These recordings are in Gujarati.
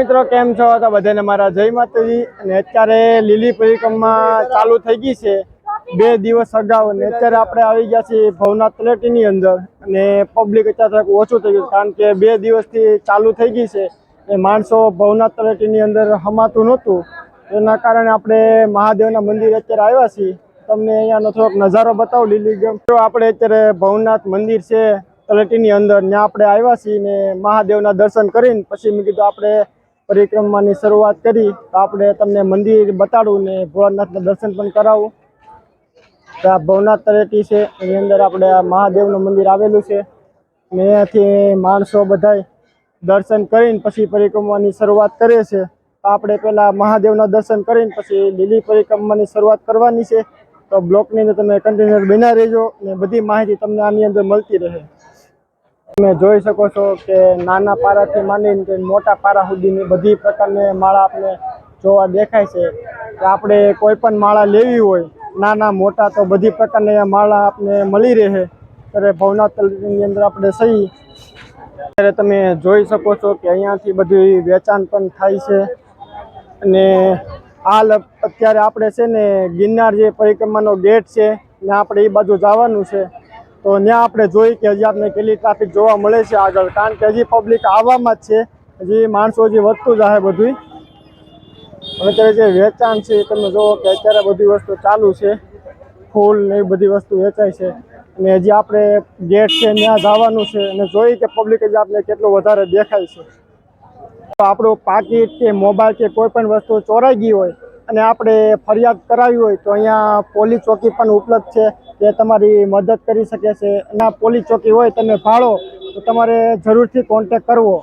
મિત્રો, કેમ છો? તો બધાને મારા જય માતાજી. અને અત્યારે લીલી પરિક્રમા ચાલુ થઈ ગઈ છે. બે દિવસ અગાઉ. અને અત્યારે આપણે આવી ગયા છીએ ભવનાથ તલેટીની અંદર. અને પબ્લિક અત્યારે ઓછું થઈ ગયું કારણ કે બે દિવસથી ચાલુ થઈ ગઈ છે. એ માણસો ભવનાથ તલેટીની અંદર હમાતું નહોતું. એના કારણે આપણે મહાદેવના મંદિર અત્યારે આવ્યા છીએ. તમને અહીંયાનો થોડોક નજારો બતાવું, લીલી ગમ. તો આપણે અત્યારે ભવનાથ મંદિર છે તલેટીની અંદર. ત્યાં આપણે આવ્યા છીએ ને મહાદેવના દર્શન કરીને પછી મેં કીધું આપણે પરિક્રમાની શરૂઆત કરી, તો આપણે તમને મંદિર બતાડું ને ભોળાનાથના દર્શન પણ કરાવું. તો આ ભવનાથ તળેટી છે, એની અંદર આપણે મહાદેવનું મંદિર આવેલું છે. ને અહીંયાથી માણસો બધાય દર્શન કરીને પછી પરિક્રમાની શરૂઆત કરે છે. તો આપણે પહેલાં મહાદેવના દર્શન કરીને પછી લીલી પરિક્રમાની શરૂઆત કરવાની છે. તો બ્લોકની અંદર તમે કન્ટેનર બના રહેજો ને બધી માહિતી તમને આની અંદર મળતી રહે. તમે જોઈ શકો છો કે નાના પારાથી માંડીને મોટા પારા સુધીની બધી પ્રકારની માળા આપણે જોવા દેખાય છે કે આપણે કોઈ પણ માળા લેવી હોય, નાના, મોટા, તો બધી પ્રકારની માળા આપણે મળી રહે. ત્યારે ભવનાથ તળેટીની અંદર આપણે સહી. ત્યારે તમે જોઈ શકો છો કે અહીંયાથી બધી વેચાણ પણ થાય છે. અને હાલ અત્યારે આપણે છે ને ગિરનાર જે પરિક્રમાનો ગેટ છે ને આપણે એ બાજુ જવાનું છે. તો ત્યાં આપણે જોઈ કે હજી આપણે કેટલી ટ્રાફિક જોવા મળે છે આગળ. કારણ કે હજી પબ્લિક આવવામાં જ છે. હજી માણસો હજી વધતું જ હશે બધું અને અત્યારે જે વેચાણ છે તમે જુઓ કે અત્યારે બધી વસ્તુ ચાલુ છે. ફૂલ ને એ બધી વસ્તુ વેચાય છે. અને હજી આપણે ગેટ છે ત્યાં જવાનું છે અને જોઈ કે પબ્લિક હજી આપણે કેટલું વધારે દેખાય છે. આપણું પાકીટ કે મોબાઈલ કે કોઈ પણ વસ્તુ ચોરાઈ ગઈ હોય અને આપણે ફરિયાદ કરાવી હોય તો અહીંયા પોલીસ ચોકી પણ ઉપલબ્ધ છે. જે તમારી મદદ કરી શકે છે ના પોલીસ ચોકી હોય તમે ભાળો તો તમારે જરૂરથી કોન્ટેક કરવો.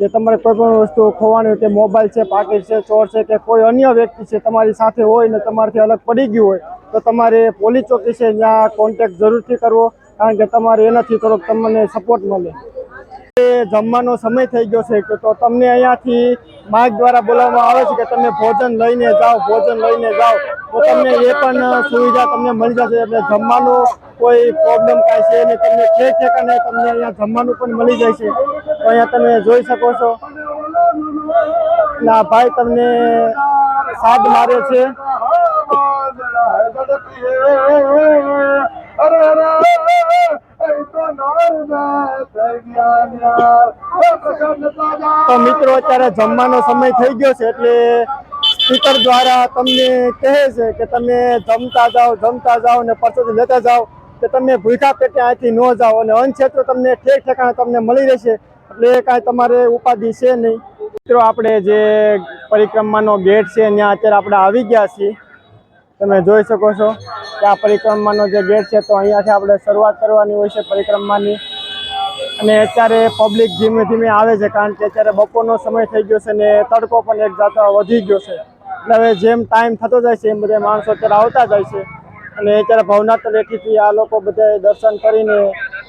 કે તમારે કોઈ પણ વસ્તુ ખોવાની હોય કે મોબાઈલ છે, પાકીટ છે, ચોર છે કે કોઈ અન્ય વ્યક્તિ છે તમારી સાથે હોય ને તમારાથી અલગ પડી ગયું હોય, તો તમારે પોલીસ ચોકી છે ત્યાં કોન્ટેક જરૂરથી કરવો, કારણ કે તમારે એનાથી થોડોક તમને સપોર્ટ મળે. જમવાનો સમય થઈ ગયો છે, તો તમને અહીંયાથી માર્ગ દ્વારા બોલાવવામાં આવે છે કે તમે ભોજન લઈને જાઓ, ભોજન લઈને જાઓ. તો તમને એ પણ સુવિધા તમને મળી જશે. એટલે જમવાનું કોઈ પ્રોબ્લેમ કાંઈ છે નહીં. તમને ઠેક ઠેકાને તમને અહીંયા જમવાનું પણ મળી જાય છે. તો અહીંયા તમે જોઈ શકો છો. ના ભાઈ તમને સાદ મારે છે. તો મિત્રો, અત્યારે જમવાનો સમય થઈ ગયો છે એટલે સ્પીકર દ્વારા તમને કહે છે કે તમે જમતા જાઓ જમતા જાઓ ને પરસોથી લેતા જાઓ, કે તમે ભૂખા પેટે અહીંથી ન જાઓ અને અનક્ષેત્ર તમને ઠેક ઠેકાણે તમને મળી રહેશે, એટલે કાંઈ તમારે ઉપાધિ છે નહીં. મિત્રો, આપણે જે પરિક્રમાનો ગેટ છે, ત્યાં અત્યારે આપણે આવી ગયા છીએ. તમે જોઈ શકો છો કે આ પરિક્રમાનો જે ગેટ છે તો અહીંયાથી આપણે શરૂઆત કરવાની હોય છે પરિક્રમાની. અને અત્યારે પબ્લિક ધીમે ધીમે આવે છે કારણ કે અત્યારે બપોરનો સમય થઈ ગયો છે ને તડકો પણ એક જાતો વધી ગયો છે. એટલે હવે જેમ ટાઈમ થતો જાય છે એમ બધા માણસો અત્યારે આવતા જાય છે. અને અત્યારે ભવનાથ તળેટીથી આ લોકો બધા દર્શન કરીને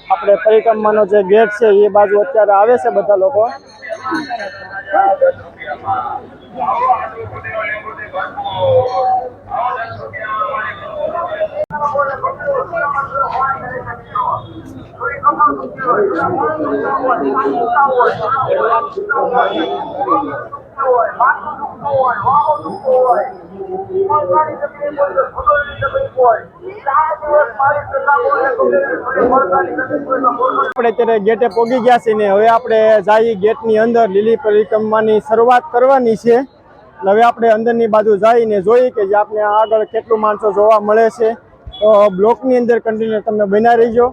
આપણે પરિક્રમાનો જે ગેટ છે એ બાજુ અત્યારે આવે છે બધા લોકો. આપણે અત્યારે ગેટે પોગી ગયા છીએ ને હવે આપણે જઈએ ગેટની અંદર લીલી પરિક્રમાની શરૂઆત કરવાની છે. હવે આપણે અંદરની બાજુ જઈને જોઈએ કે જે આપણે આગળ કેટલું માણસો જોવા મળે છે. તો બ્લોકની અંદર કન્ટિન્યુ તમે બના રહીજો.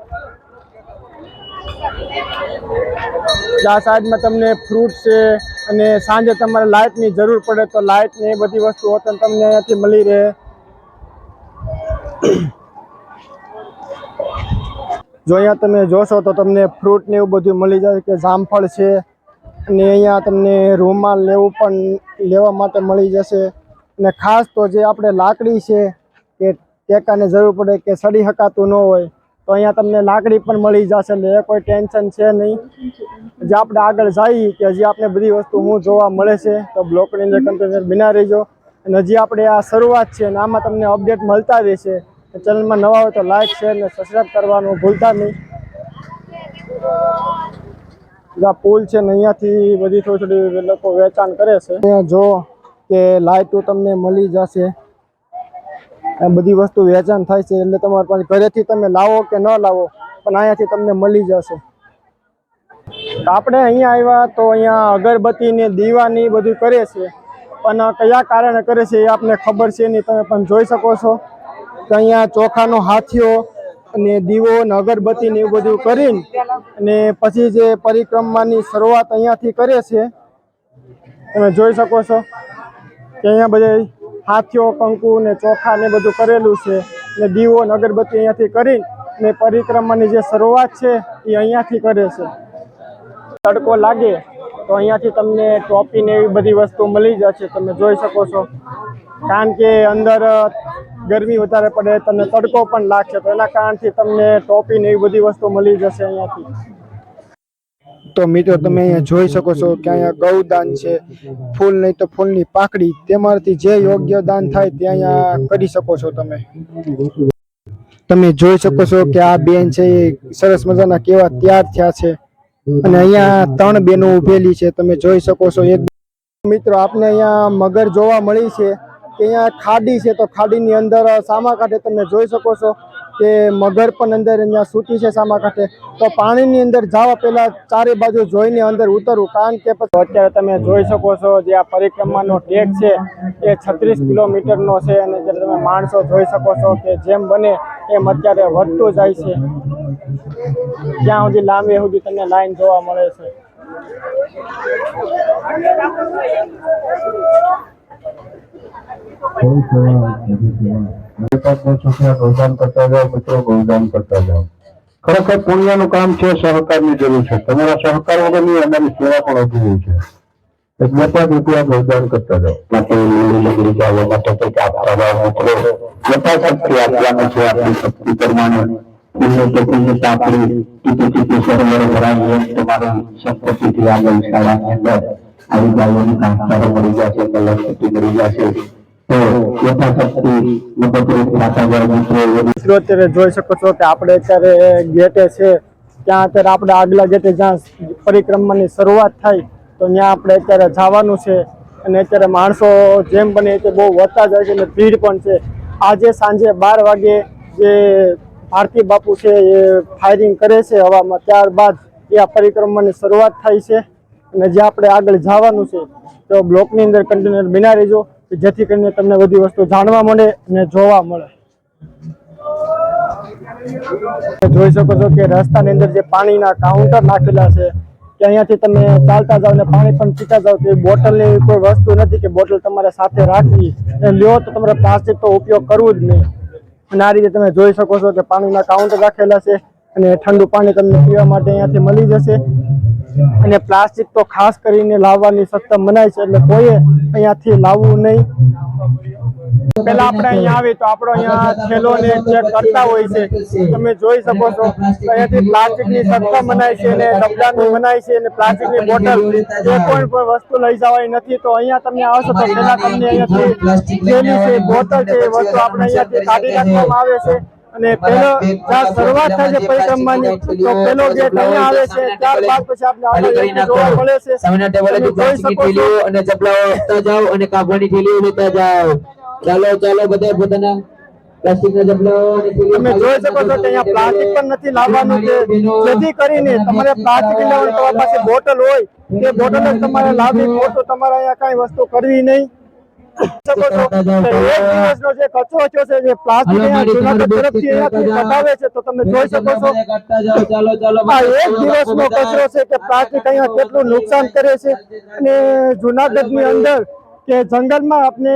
આ સાઈડમાં તમને ફ્રૂટ છે અને સાંજે તમારે લાઇટની જરૂર પડે તો લાઇટ ને એ બધી વસ્તુઓ તો તમને અહીંયાથી મળી રહે. જો અહીંયા તમે જોશો તો તમને ફ્રૂટ ને એવું બધું મળી જાય કે જામફળ છે. અને અહીંયા તમને રૂમાલ લેવું પણ લેવા માટે મળી જશે. અને ખાસ તો જે આપણે લાકડી છે કે ટેકાને જરૂર પડે કે સડી શકાતું ન હોય, તો અહીંયા તમને લાકડી પણ મળી જશે એટલે એ કોઈ ટેન્શન છે નહીં. જે આપણે આગળ જઈએ કે હજી આપણે બધી વસ્તુ હું જોવા મળે છે, તો બ્લોકની અંદર કન્ટેનર બિના રહીજો. અને હજી આપણે આ શરૂઆત છે અને આમાં તમને અપડેટ મળતા રહેશે. ચેનલમાં નવા હોય તો લાઈક શેર અને સબસ્ક્રાઈબ કરવાનું ભૂલતા નહીં. પુલ છે ને અહીંયાથી બધી થોડી થોડી લોકો વેચાણ કરે છે. અહીંયા જો કે લાઇટો તમને મળી જશે. બધી વસ્તુ વેચાણ થાય છે એટલે તમારે પાસે ઘરેથી તમે લાવો કે ન લાવો, પણ અહીંયાથી તમને મળી જશે. આપણે અહીંયા આવ્યા તો અહીંયા અગરબત્તીને દીવાની બધું કરે છે. પણ કયા કારણે કરે છે એ આપને ખબર છે નહીં. તમે પણ જોઈ શકો છો કે અહીંયા ચોખાનો હાથીઓ અને દીવો ને અગરબત્તી ને એવું બધું કરીને અને પછી જે પરિક્રમાની શરૂઆત અહીંયાથી કરે છે, તમે જોઈ શકો છો કે અહીંયા બધે હાથીઓ, કંકુ ને ચોખા ને બધું કરેલું છે. ને દીવો ને અગરબત્તી અહીંયાથી કરી ને પરિક્રમાની જે શરૂઆત છે એ અહીંયાથી કરે છે. તડકો લાગે તો અહીંયાથી તમને ટોપી ને એવી બધી વસ્તુ મળી જશે, તમે જોઈ શકો છો. કારણ કે અંદર ગરમી વધારે પડે, તમને તડકો પણ લાગશે. તો એના કારણથી તમને ટોપી ને એવી બધી વસ્તુ મળી જશે અહીંયાથી. તો મિત્રો, તમે અહીંયા જોઈ શકો છો કે અહીંયા ગૌદાન છે. ફૂલ નહીં તો ફૂલની પાકડી. તેમાંથી જે યોગ્ય દાન થાય તે અહીંયા કરી શકો છો તમે. તમે જોઈ શકો છો કે આ બેન છે એ સરસ મજાના કેવા તૈયાર થયા છે. અને અહીંયા ત્રણ બેનો ઉભેલી છે. તમે જોઈ શકો છો એક મિત્રો, આપને અહીંયા મગર જોવા મળી છે. કે અહીંયા ખાડી છે તો ખાડીની અંદર સામા કાંઠે તમે જોઈ શકો છો કે મગર પણ અંદર અહીંયા સૂટી છે સામા કાંઠે તો પાણીની અંદર જવા પહેલાં ચારે બાજુ જોઈને અંદર ઉતરવું કારણ કે પછી અત્યારે તમે જોઈ શકો છો જે આ પરિક્રમાનો ટેક છે, એ છત્રીસ કિલોમીટરનો છે અને જે તમે માણસો જોઈ શકો છો કે જેમ બને એમ અત્યારે વધતું જાય છે. ત્યાં સુધી લાંબી સુધી તમને લાઈન જોવા મળે છે. કોઈ સેવા નથી કામ છે, સહકારની જરૂર છે. તમારા સહકાર વગરની અમારી સેવા પણ અધૂરી છે. આવી ગાયોની મળી જશે. જોઈ શકો છો કે આપણે અત્યારે ગેટે છે. ત્યાં અત્યારે આપણે આગલા ગેટે જ્યાં પરિક્રમાની શરૂઆત થાય, તો ત્યાં આપણે અત્યારે જવાનું છે. અને અત્યારે માણસો જેમ બને તે બહુ વધતા જાય છે અને ભીડ પણ છે. આજે સાંજે બાર વાગે જે ભારતી બાપુ છે એ ફાયરિંગ કરે છે હવામાં. ત્યારબાદ એ આ પરિક્રમાની શરૂઆત થાય છે. અને જે આપણે આગળ જવાનું છે, તો બ્લોકની અંદર કન્ટેનર બિના રહેજો જેથી કરીને તમને બધી વસ્તુ જાણવા મળે અને જોવા મળે. જોઈ શકો છો કે રસ્તાની અંદર જે પાણીના કાઉન્ટર નાખેલા છે, કે અહીંયાથી તમે ચાલતા જાઓ ને પાણી પણ પીતા જાઓ તો બોટલની કોઈ વસ્તુ નથી કે બોટલ તમારે સાથે રાખવી અને લ્યો તો તમારે પ્લાસ્ટિક તો ઉપયોગ કરવું જ નહીં. અને આ રીતે તમે જોઈ શકો છો કે પાણીના કાઉન્ટર રાખેલા છે અને ઠંડુ પાણી તમને પીવા માટે અહીંયાથી મળી જશે. અને પ્લાસ્ટિક તો ખાસ કરીને લાવવાની સત્તા મનાય છે એટલે કોઈએ અહીંયાથી લાવવું નહીં. પેલા આપણે અહીંયા આવી તો આપણો અહીંયા થેલો ને ચેક કરતા હોય છે. તમે જોઈ શકો છો. અહીંયાથી અહીંયાથી પ્લાસ્ટિકની સત્તા મનાય છે અને ડબલાની મનાય છે અને પ્લાસ્ટિકની બોટલ જે કોઈ પણ વસ્તુ લઈ જવાની નથી તો અહીંયા તમે આવશો તો પેલા તમને અહીંયાથી બોટલ છે એ વસ્તુ આપણે અહીંયાથી કાઢી નાખવામાં આવે છે. અને પેલો જ્યાં શરૂઆત થાય છે પરિક્રમાની તો પેલો ગેટ અહીંયા આવે છે ત્યારબાદ પછી આપણે આગળ જોવા મળે છે. સામેના ટેબલે છો થેલીઓ અને ચપલાઓ લેતા જાઓ અને કાગળની થેલીઓ લેતા જાઓ. ચાલો ચાલો બધા પોતાના પ્લાસ્ટિકના ચપલાઓ અને થેલીઓ તમે જોઈ શકો છો કે અહીંયા પ્લાસ્ટિક પણ નથી લાવવાનું જેથી કરીને તમારે પ્લાસ્ટિક લેવાની તમારી પાસે બોટલ હોય. તે બોટલ જ તમારે લાવવી ખોટું તમારે અહીંયા કાંઈ વસ્તુ કરવી નહીં. શકો છો. કે એક દિવસનો જે કચરો થયો છે જે પ્લાસ્ટિક અહીંયા તરફથી અહીંયાથી કઢાવે છે તો તમે જોઈ શકો છો. કાઢતા જાઓ. ચાલો ચાલો આ એક દિવસનો કચરો છે કે પ્લાસ્ટિક અહીંયા કેટલું નુકસાન કરે છે. અને જુનાગઢની અંદર કે જંગલમાં આપણે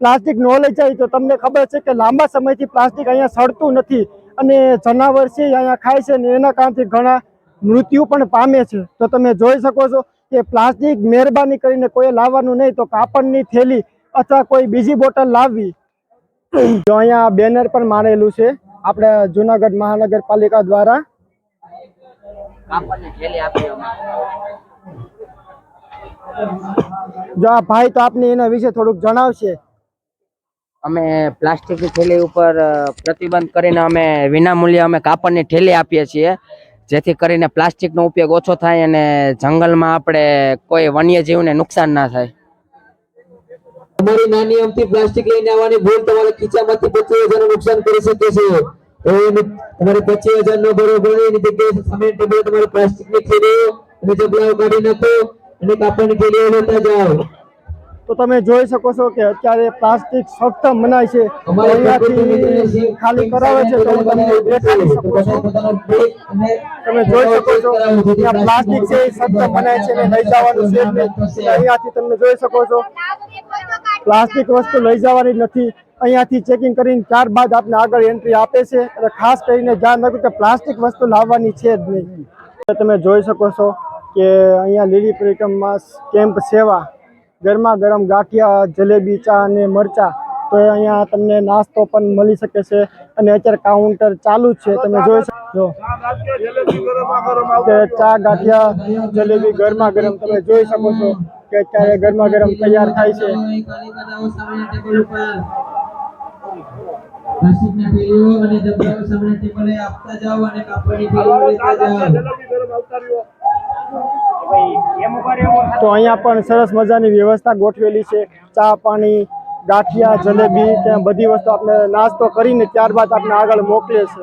પ્લાસ્ટિક ન લઈ જાય તો તમને ખબર છે કે લાંબા સમયથી પ્લાસ્ટિક અહીંયા સડતું નથી. અને જનાવર છે અહીંયા ખાય છે ને એના કારણથી ઘણા મૃત્યુ પણ પામે છે. તો તમે જોઈ શકો છો કે પ્લાસ્ટિક મહેરબાની કરીને કોઈ લાવવાનું નહીં તો કાપડની થેલી અથવા કોઈ બીજી બોટલ લાવવી જો અહીંયા બેનર પણ મારેલું છે. આપણે જુનાગઢ મહાનગરપાલિકા દ્વારા જો આ ભાઈ તો આપને એના વિશે થોડુંક જણાવશે. અમે પ્લાસ્ટિકની થેલી ઉપર પ્રતિબંધ કરીને અમે વિનામૂલ્યે અમે કાપડની થેલી આપીએ છીએ જેથી કરીને પ્લાસ્ટિકનો ઉપયોગ ઓછો થાય અને જંગલમાં આપણે કોઈ વન્યજીવને નુકસાન ના થાય. તમારી નાની અમથી પ્લાસ્ટિક લઈને આવવાની ભૂલ તમારા ખીચામાંથી પચીસ હજાર નુકસાન કરી શકે છે. તમારે પચીસ હજાર નો ભરવો પડે એની જગ્યાએ સામે ટેબલ તમારે પ્લાસ્ટિકની થેલીઓ અને જબલાઓ કાઢી નાખો અને કાપડની થેલીઓ લેતા જાઓ. તો તમે જોઈ શકો છો કે અત્યારે પ્લાસ્ટિક સખ્ત મનાય છે. ખાલી કરાવે છે તો તમે જોઈ શકો છો કે આ પ્લાસ્ટિક છે સખ્ત મનાય છે ને લઈ જવાનું છે જ નહીં. એટલે અહીંયાથી તમે જોઈ શકો છો. પ્લાસ્ટિક વસ્તુ લઈ જવાની નથી. અહીંયાથી ચેકિંગ કરીને ત્યારબાદ આપને આગળ એન્ટ્રી આપે છે. અને ખાસ કરીને ધ્યાન રાખવું કે પ્લાસ્ટિક વસ્તુ લાવવાની છે જ નહીં. તમે જોઈ શકો છો કે અહીંયા લીલી પરિક્રમમાં કેમ્પ સેવા, ગરમા ગરમ ગાંઠિયા, જલેબી, ચા અને મરચા. તો અહીંયા તમને નાસ્તો પણ મળી શકે છે અને અત્યારે કાઉન્ટર ચાલુ જ છે. તમે જોઈ શકો કે ચા, ગાંઠિયા, જલેબી ગરમા ગરમ તમે જોઈ શકો છો. કે અત્યારે ગરમા ગરમ તૈયાર થાય છે. તો અહીંયા પણ સરસ મજાની વ્યવસ્થા ગોઠવેલી છે. ચા, પાણી, ગાંઠિયા, જલેબી, ત્યાં બધી વસ્તુ આપણે નાસ્તો કરીને ત્યારબાદ આપણે આગળ મોકલે છે.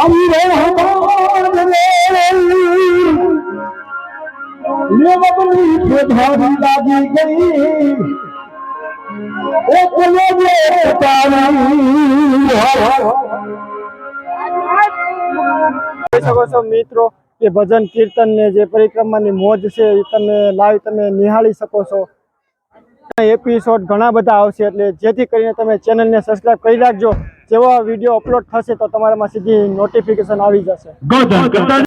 আমি রহমান রে। প্রধান লাগি গই જોઈ શકો છો મિત્રો, કે ભજન કીર્તન ને જે પરિક્રમાની મોજ છે એ તમે લાઈવ તમે નિહાળી શકો છો. એપિસોડ ઘણા બધા આવશે, એટલે જેથી કરીને તમે ચેનલને સબસ્ક્રાઇબ કરી રાખજો. જેવો વીડિયો અપલોડ થશે તો તમારામાં સીધી નોટિફિકેશન આવી જશે.